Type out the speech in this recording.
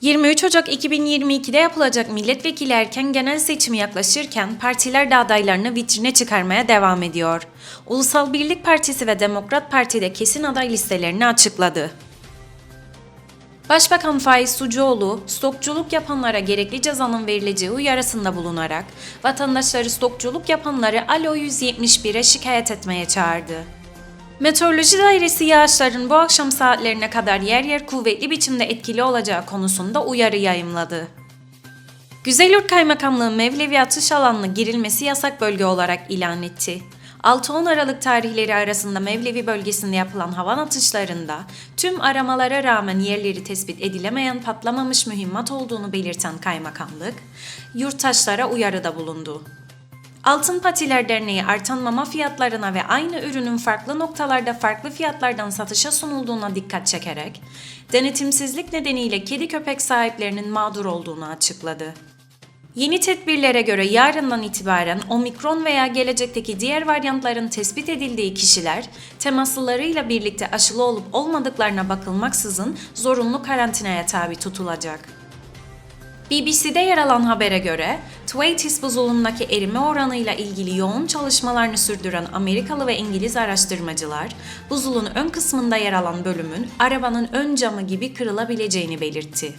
23 Ocak 2022'de yapılacak milletvekili erken genel seçimi yaklaşırken partiler de adaylarını vitrine çıkarmaya devam ediyor. Ulusal Birlik Partisi ve Demokrat Parti de kesin aday listelerini açıkladı. Başbakan Faiz Sucuoğlu, stokçuluk yapanlara gerekli cezanın verileceği uyarısında bulunarak, vatandaşları stokçuluk yapanları Alo 171'e şikayet etmeye çağırdı. Meteoroloji Dairesi yağışların bu akşam saatlerine kadar yer yer kuvvetli biçimde etkili olacağı konusunda uyarı yayımladı. Güzelyurt Kaymakamlığı Mevlevi atış alanına girilmesi yasak bölge olarak ilan etti. 6-10 Aralık tarihleri arasında Mevlevi bölgesinde yapılan havan atışlarında tüm aramalara rağmen yerleri tespit edilemeyen patlamamış mühimmat olduğunu belirten kaymakamlık, yurttaşlara uyarıda bulundu. Altın Patiler Derneği artan mama fiyatlarına ve aynı ürünün farklı noktalarda farklı fiyatlardan satışa sunulduğuna dikkat çekerek, denetimsizlik nedeniyle kedi köpek sahiplerinin mağdur olduğunu açıkladı. Yeni tedbirlere göre yarından itibaren omikron veya gelecekteki diğer varyantların tespit edildiği kişiler temaslılarıyla birlikte aşılı olup olmadıklarına bakılmaksızın zorunlu karantinaya tabi tutulacak. BBC'de yer alan habere göre, Thwaites buzulundaki erime oranıyla ilgili yoğun çalışmalarını sürdüren Amerikalı ve İngiliz araştırmacılar, buzulun ön kısmında yer alan bölümün arabanın ön camı gibi kırılabileceğini belirtti.